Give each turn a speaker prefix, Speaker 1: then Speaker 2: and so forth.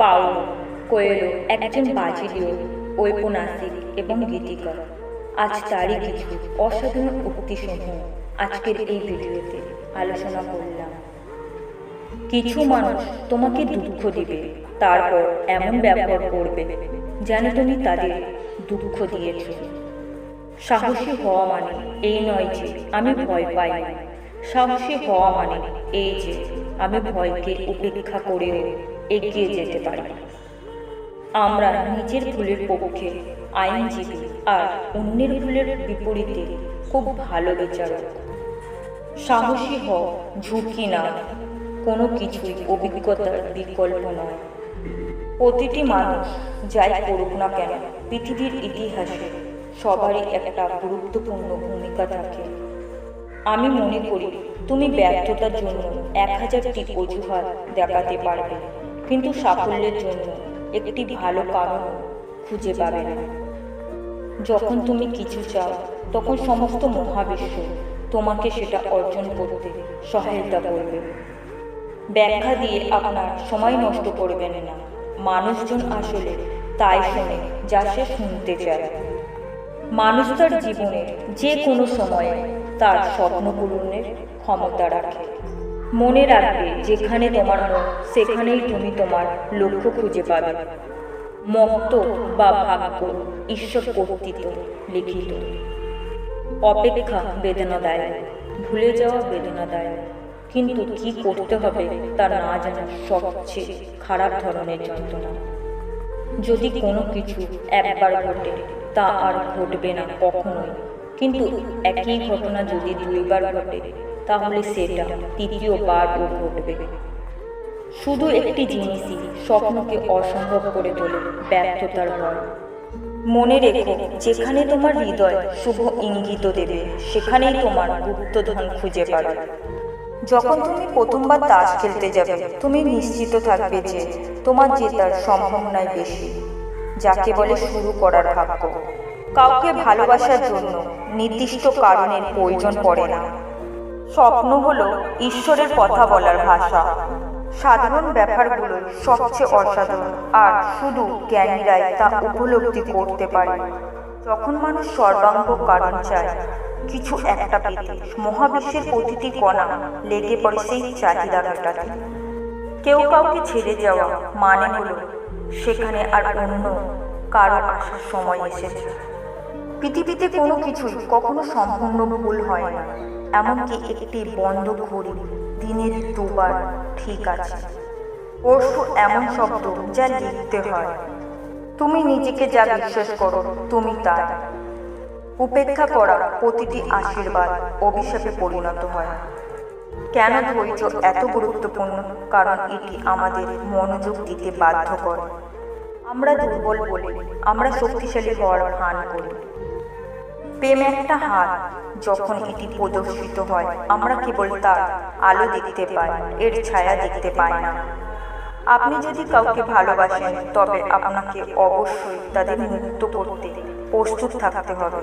Speaker 1: Paulo Coelho একজন বাজিলীয় ঔপন্যাসিক এবং গীতিকার। আজ তারই কিছু অসাধারণ উক্তিসমূহ আজকের এই ভিডিওতে আলোচনা করলাম। কিছু মানুষ তোমাকে দুঃখ দিবে, তারপর এমন ব্যবহার করবে যেন তুমি তাদের দুঃখ দিয়েছ। সাহসী হওয়া মানে এই নয় যে আমি ভয় পাই। সাহসী হওয়া মানে এই যে আমি ভয়কে উপেক্ষা করেও এগিয়ে যেতে পারি। আমরা নিজের ভুলের পক্ষে আইনজীবী আর অন্যের ভুলের বিপরীতে খুব ভালো বিচারক। সাহসী হও, ঝুঁকি না। কোনো কিছুই অভিজ্ঞতার বিকল্প নয়। প্রতিটি মানুষ যাই করুক না কেন, পৃথিবীর ইতিহাসে সবারই একটা গুরুত্বপূর্ণ ভূমিকা থাকে। আমি মনে করি, তুমি ব্যর্থতার জন্য এক হাজারটি অজুহাত দেখাতে পারবে, কিন্তু সাফল্যের জন্য একটি ভালো কারণ খুঁজে পাবে না। যখন তুমি কিছু চাও, তখন সমস্ত মহাবিশ্ব তোমাকে সেটা অর্জন করতে সহায়তা করবে। ব্যাখ্যা দিয়ে আপনার সময় নষ্ট করবেন না। মানুষজন আসলে তাই শোনে, যা সে শুনতে চায়। মানুষ তার জীবনে যে কোনো সময়ে তার স্বপ্ন পূরণের ক্ষমতা রাখে। মনে রাখবে, যেখানে তোমার মন, সেখানেই তুমি তোমার লক্ষ্য খুঁজে পাবে। মক্ত বা ভাগ্য ঈশ্বর কর্তৃত্ব লিখিত। অপেক্ষা বেদনাদায়ক ভুলে যাওয়া বেদনাদায়ক কিন্তু কি করতে হবে তা না জানা সবচেয়ে খারাপ ধরনের যন্ত্রণা। যদি কোনো কিছু একবার ঘটে, তা আর ঘটবে না কখনোই। কিন্তু একই ঘটনা যদি দুইবার ঘটে, তাহলে সেটা তৃতীয়বারও ঘটবে। শুধু একটি জিনিসই স্বপ্নকে অসম্ভব করে তোলে, ব্যর্থতার ভয়। মনে রেখো, যেখানে তোমার হৃদয় শুভ ইঙ্গিত দেবে, সেখানেই তোমার গুপ্তধন খুঁজে পাবে। যখন তুমি প্রথমবার তাস খেলতে যাবে, তুমি নিশ্চিত থাকবে যে তোমার জেতার সম্ভাবনাই বেশি, যাকে বলে শুরু করার ভাগ্য। কাউকে ভালোবাসার জন্য নির্দিষ্ট কারণের প্রয়োজন পড়ে না। স্বপ্ন হলো ঈশ্বরের কথা বলার ভাষা। সাধারণ ব্যাপারগুলো সবচেয়ে অসাধারণ, আর শুধু জ্ঞানীরাই তা উপলব্ধি করতে পারে। যখন মানুষ সর্বাঙ্গ কারণ চায়, কিছু একটা পেতে মহাবিশ্বের প্রতিটি কণা লেগে পড়ে সেই চাহিদা মেটাতে কেউ কাউকে ছেড়ে যাওয়া মানে হলো সেখানে আর অন্য কারও আসার সময় এসেছে। পৃথিবীতে কোনো কিছুই কখনো সম্পূর্ণ ভুল হয় না, এমনকি একটি বন্ধ ঘড়ি দিনের দুবার ঠিক আছে। পরশু এমন শব্দ যা লিখতে হয় তুমি নিজেকে যা বিশ্বাস করো, তুমি তা। উপেক্ষা করা প্রতিটি আশীর্বাদ অভিশাপে পরিণত হয়। কেন ধৈর্য এত গুরুত্বপূর্ণ? কারণ এটি আমাদের মনোযোগ দিতে বাধ্য করে। আমরা দুর্বল বলে আমরা শক্তিশালী হওয়ার ভান করি। প্রেম একটা হাত যখন এটি প্রদর্শিত হয়, আমরা কেবল তার আলো দেখতে পাই, এর ছায়া দেখতে পাই না। আপনি যদি কাউকে ভালোবাসেন তবে আপনাকে অবশ্যই তাদের মুক্ত করতে প্রস্তুত থাকতে হবে।